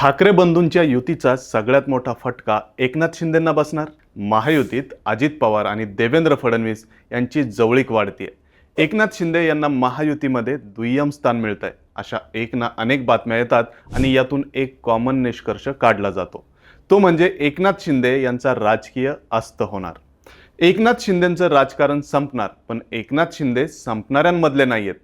ठाकरे बंधूंच्या युतीचा सगळ्यात मोठा फटका एकनाथ शिंदेंना बसणार महायुतीत अजित पवार आणि देवेंद्र फडणवीस यांची जवळीक वाढतीये. एकनाथ शिंदे यांना महायुतीमध्ये दुय्यम स्थान मिळत आहे अशा एक ना अनेक बातम्या येतात आणि यातून एक कॉमन निष्कर्ष काढला जातो. तो म्हणजे एकनाथ शिंदे यांचा राजकीय अस्त होणार. एकनाथ शिंदेंचं राजकारण संपणार पण एकनाथ शिंदे संपणाऱ्यांमधले नाही आहेत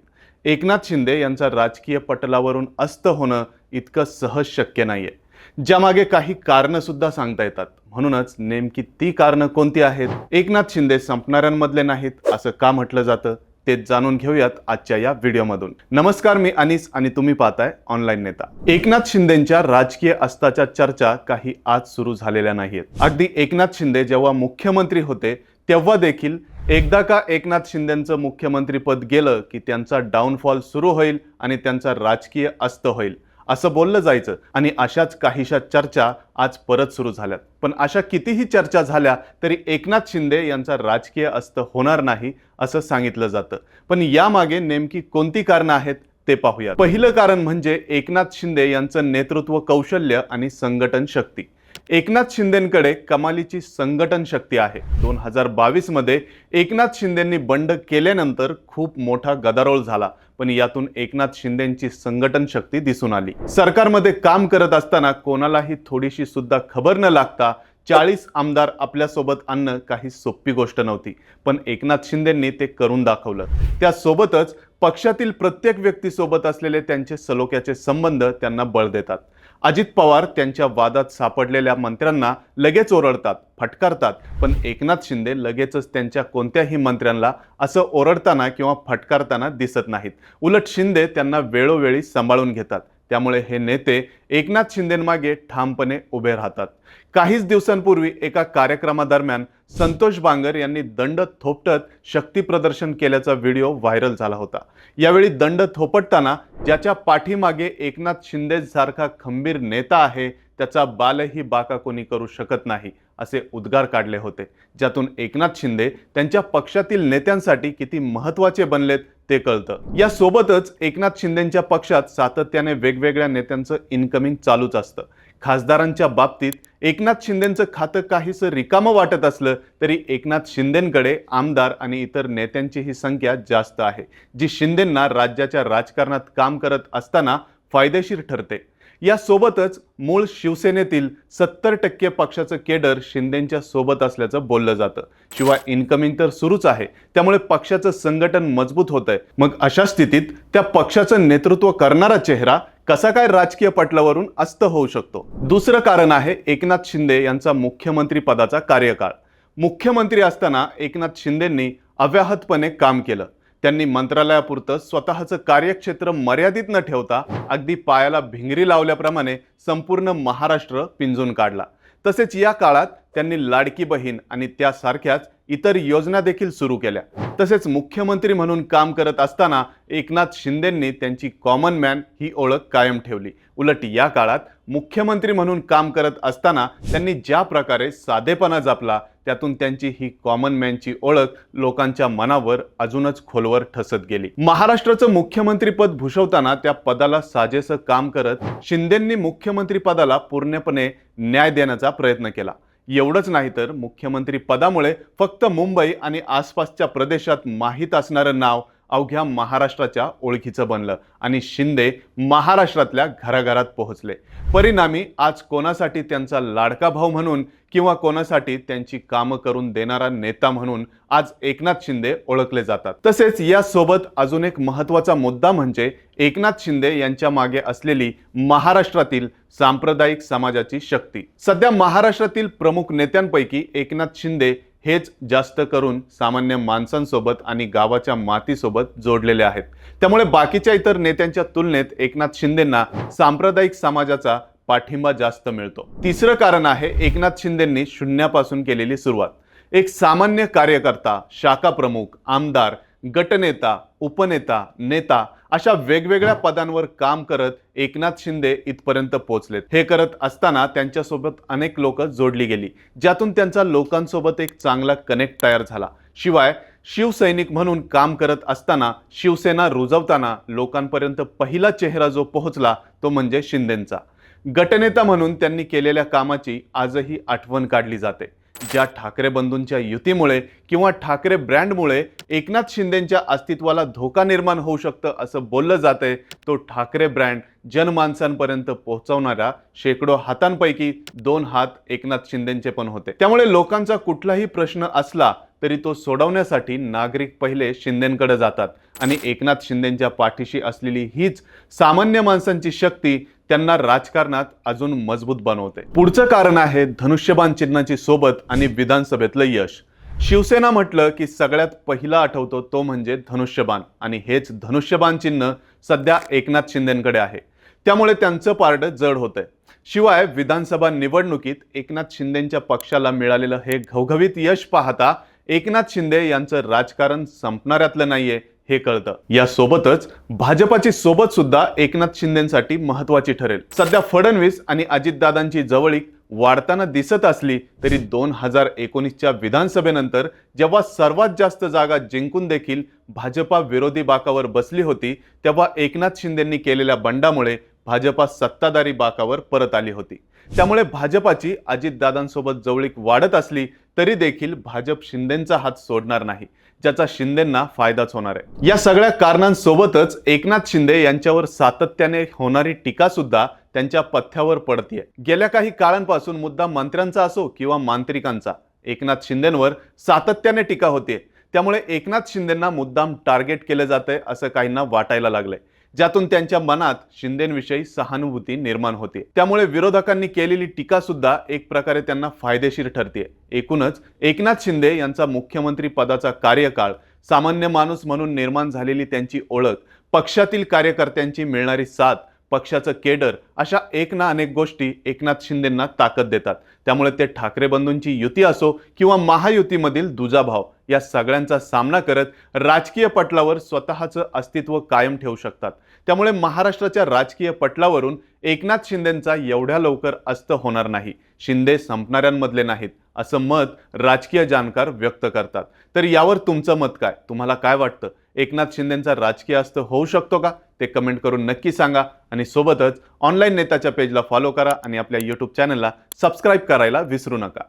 एकनाथ शिंदे यांचा राजकीय पटलावरून अस्त होणं इतकं सहज शक्य नाहीये. ज्यामागे काही कारणं सुद्धा सांगता येतात. म्हणूनच नेमकी ती कारणं कोणती आहेत? एकनाथ शिंदे संपणाऱ्यांमधले नाहीत असं का म्हटलं जातं? ते जाणून घेऊयात आजच्या या व्हिडिओमधून. नमस्कार मी अनिस आणि तुम्ही पाहताय ऑनलाईन नेता. एकनाथ शिंदेच्या राजकीय अस्ताच्या चर्चा काही आज सुरू झालेल्या नाहीत अगदी एकनाथ शिंदे जेव्हा मुख्यमंत्री होते तेव्हा देखील एकदा का एकनाथ शिंदेचं मुख्यमंत्रीपद गेलं की त्यांचा डाऊनफॉल सुरू होईल आणि त्यांचा राजकीय अस्त होईल असं बोललं जायचं आणि अशाच काहीशा चर्चा आज परत सुरू झाल्यात. पण अशा कितीही चर्चा झाल्या तरी एकनाथ शिंदे यांचा राजकीय अस्त होणार नाही असं सांगितलं जातं. पण यामागे नेमकी कोणती कारणं आहेत ते पाहूया पहिलं कारण म्हणजे एकनाथ शिंदे यांचं नेतृत्व कौशल्य आणि संघटन शक्ती एकनाथ शिंदेकडे कमालीची संघटन शक्ती आहे. दोन हजार बावीसमध्ये एकनाथ शिंदेंनी बंड केल्यानंतर खूप मोठा गदारोळ झाला. पण यातून एकनाथ शिंदेंची संघटन शक्ती दिसून आली. सरकारमध्ये काम करत असताना कोणालाही थोडीशी सुद्धा खबर न लागता चाळीस आमदार आपल्यासोबत आणणं काही सोपी गोष्ट नव्हती. पण एकनाथ शिंदेंनी ते करून दाखवलं. त्यासोबतच पक्षातील प्रत्येक व्यक्तीसोबत असलेले त्यांचे सलोख्याचे संबंध त्यांना बळ देतात. अजित पवार त्यांच्या वादात सापडलेल्या मंत्र्यांना लगेच ओरडतात फटकारतात. पण एकनाथ शिंदे लगेचच त्यांच्या कोणत्याही मंत्र्यांना असं ओरडताना किंवा फटकारताना दिसत नाहीत. उलट शिंदे त्यांना वेळोवेळी सांभाळून घेतात. त्यामुळे हे नेते एकनाथ शिंदेमागे ठामपणे उभे राहतात. काहीच दिवसांपूर्वी एका कार्यक्रमादरम्यान संतोष बांगर यांनी दंड थोपटत शक्ती प्रदर्शन केल्याचा व्हिडिओ व्हायरल झाला होता. यावेळी दंड थोपटताना ज्याच्या पाठीमागे एकनाथ शिंदेसारखा खंबीर नेता आहे त्याचा बालही बाका कोणी करू शकत नाही. असे उद्गार काढले होते. ज्यातून एकनाथ शिंदे त्यांच्या पक्षातील नेत्यांसाठी किती महत्त्वाचे बनलेत ते कळतं. यासोबतच एकनाथ शिंदेच्या पक्षात सातत्याने वेगवेगळ्या नेत्यांचं इन्कमिंग चालूच असतं. खासदारांच्या बाबतीत एकनाथ शिंदेचं खातं काहीसं रिकामं वाटत असलं तरी एकनाथ शिंदेकडे आमदार आणि इतर नेत्यांची ही संख्या जास्त आहे जी शिंदेंना राज्याच्या राजकारणात काम करत असताना फायदेशीर ठरते. यासोबतच मूळ शिवसेनेतील सत्तर टक्के पक्षाचं केडर शिंदेंच्या सोबत असल्याचं बोललं जातं. शिवाय इन्कमिंग तर सुरूच आहे. त्यामुळे पक्षाचं संघटन मजबूत होत आहे मग अशा स्थितीत त्या पक्षाचं नेतृत्व करणारा चेहरा कसा काय राजकीय पटलावरून अस्त होऊ शकतो? दुसरं कारण आहे एकनाथ शिंदे यांचा मुख्यमंत्री पदाचा कार्यकाळ. मुख्यमंत्री असताना एकनाथ शिंदेंनी अव्याहतपणे काम केलं. त्यांनी मंत्रालयापुरतं स्वतःचं कार्यक्षेत्र मर्यादित न ठेवता अगदी पायाला भिंगरी लावल्याप्रमाणे संपूर्ण महाराष्ट्र पिंजून काढला. तसेच या काळात त्यांनी लाडकी बहीण आणि त्यासारख्याच इतर योजना देखील सुरू केल्या. तसेच मुख्यमंत्री म्हणून काम करत असताना एकनाथ शिंदेंनी त्यांची कॉमन मॅन ही ओळख कायम ठेवली. उलट या काळात मुख्यमंत्री म्हणून काम करत असताना त्यांनी ज्या प्रकारे साधेपणा जपला त्यातून त्यांची ही कॉमन मॅनची ओळख लोकांच्या मनावर अजूनच खोलवर ठसत गेली. महाराष्ट्राचं मुख्यमंत्रीपद भूषवताना त्या पदाला साजेसं काम करत शिंदेंनी मुख्यमंत्री पदाला पूर्णपणे न्याय देण्याचा प्रयत्न केला. एवढंच नाही तर मुख्यमंत्री पदामुळे फक्त मुंबई आणि आसपासच्या प्रदेशात माहीत असणारं नाव अवघ्या महाराष्ट्राच्या ओळखीचं बनलं आणि शिंदे महाराष्ट्रातल्या घराघरात पोहोचले. परिणामी आज कोणासाठी त्यांचा लाडका भाऊ म्हणून किंवा कोणासाठी त्यांची कामं करून देणारा नेता म्हणून आज एकनाथ शिंदे ओळखले जातात. तसेच यासोबत अजून एक महत्त्वाचा मुद्दा म्हणजे एकनाथ शिंदे यांच्या मागे असलेली महाराष्ट्रातील सांप्रदायिक समाजाची शक्ती. सध्या महाराष्ट्रातील प्रमुख नेत्यांपैकी एकनाथ शिंदे हेच जास्त करून सामान्य माणसांसोबत आणि गावाच्या मातीसोबत जोडलेले आहेत. त्यामुळे बाकीच्या इतर नेत्यांच्या तुलनेत एकनाथ शिंदेंना सांप्रदायिक समाजाचा पाठिंबा जास्त मिळतो. तिसरं कारण आहे एकनाथ शिंदेंनी शून्यापासून केलेली सुरुवात. एक सामान्य कार्यकर्ता शाखा प्रमुख आमदार गटनेता उपनेता नेता अशा वेगवेगळ्या पदांवर काम करत एकनाथ शिंदे इथपर्यंत पोहोचलेत. हे करत असताना त्यांच्यासोबत अनेक लोक जोडली गेली ज्यातून त्यांचा लोकांसोबत एक चांगला कनेक्ट तयार झाला. शिवाय शिवसैनिक म्हणून काम करत असताना शिवसेना रुजवताना लोकांपर्यंत पहिला चेहरा जो पोहोचला तो म्हणजे शिंदेंचा. गटनेता म्हणून त्यांनी केलेल्या कामाची आजही आठवण काढली जाते. ज्या ठाकरे बंधूंच्या युतीमुळे किंवा ठाकरे ब्रँडमुळे एकनाथ शिंदेंच्या अस्तित्वाला धोका निर्माण होऊ शकतं असं बोललं जातंय तो ठाकरे ब्रँड जनमानसांपर्यंत पोहोचवणाऱ्या शेकडो हातांपैकी दोन हात एकनाथ शिंदेंचे पण होते. त्यामुळे लोकांचा कुठलाही प्रश्न असला तरी तो सोडवण्यासाठी नागरिक पहिले शिंदेंकडे जातात. आणि एकनाथ शिंदेंच्या पाठीशी असलेली हीच सामान्य माणसांची शक्ती त्यांना राजकारणात अजून मजबूत बनवते. पुढचं कारण आहे धनुष्यबाण चिन्हाची सोबत आणि विधानसभेतलं यश. शिवसेना म्हटलं की सगळ्यात पहिला आठवतो तो म्हणजे धनुष्यबाण. आणि हेच धनुष्यबाण चिन्ह सध्या एकनाथ शिंदेकडे आहे. त्यामुळे त्यांचं पारड जड होतंय. शिवाय विधानसभा निवडणुकीत एकनाथ शिंदेच्या पक्षाला मिळालेलं हे घवघवीत यश पाहता एकनाथ शिंदे यांचं राजकारण संपणाऱ्यातलं नाहीये हे कळतं. यासोबतच भाजपाची सोबत सुद्धा एकनाथ शिंदेसाठी महत्वाची ठरेल. सध्या फडणवीस आणि अजितदादांची जवळीक वाढताना दिसत असली तरी दोन हजार एकोणीसच्या विधानसभेनंतर जेव्हा सर्वात जास्त जागा जिंकून देखील भाजपा विरोधी बाकावर बसली होती तेव्हा एकनाथ शिंदेंनी केलेल्या बंडामुळे भाजपा सत्ताधारी बाकावर परत आली होती. त्यामुळे भाजपाची अजितदादांसोबत जवळीक वाढत असली तरी देखील भाजप शिंदेंचा हात सोडणार नाही. ज्याचा शिंदेंना फायदाच होणार आहे. या सगळ्या कारणांसोबतच एकनाथ शिंदे यांच्यावर सातत्याने होणारी टीका सुद्धा त्यांच्या पथ्यावर पडतीये. गेल्या काही काळांपासून मुद्दा मंत्र्यांचा असो किंवा मांत्रिकांचा एकनाथ शिंदेंवर सातत्याने टीका होते त्यामुळे एकनाथ शिंदेंना मुद्दाम टार्गेट केलं जातंय असं काहींना वाटायला लागलंय. ज्यातून त्यांच्या मनात शिंदेविषयी सहानुभूती निर्माण होते. त्यामुळे विरोधकांनी केलेली टीका सुद्धा एक प्रकारे त्यांना फायदेशीर ठरते. एकूणच एकनाथ शिंदे यांचा मुख्यमंत्री पदाचा कार्यकाळ सामान्य माणूस म्हणून निर्माण झालेली त्यांची ओळख पक्षातील कार्यकर्त्यांची मिळणारी साथ पक्षाचं केडर अशा एक ना अनेक गोष्टी एकनाथ शिंदेंना ताकद देतात. त्यामुळे ते ठाकरे बंधूंची युती असो किंवा महायुतीमधील दुजाभाव या सगळ्यांचा सामना करत राजकीय पटलावर स्वतःचं अस्तित्व कायम ठेवू शकतात. त्यामुळे महाराष्ट्राच्या राजकीय पटलावरून एकनाथ शिंदेंचा एवढ्या लवकर अस्त होणार नाही. शिंदे संपणाऱ्यांमधले नाहीत असं मत राजकीय जाणकार व्यक्त करतात. तर यावर तुमचं मत काय? तुम्हाला काय वाटतं? एकनाथ शिंदेंचा राजकीय अस्त होऊ शकतो का? ते कमेंट करून नक्की सांगा आणि सोबतच ऑनलाईन नेताच्या पेजला फॉलो करा आणि आपल्या यूट्यूब चॅनलला सबस्क्राईब करायला विसरू नका.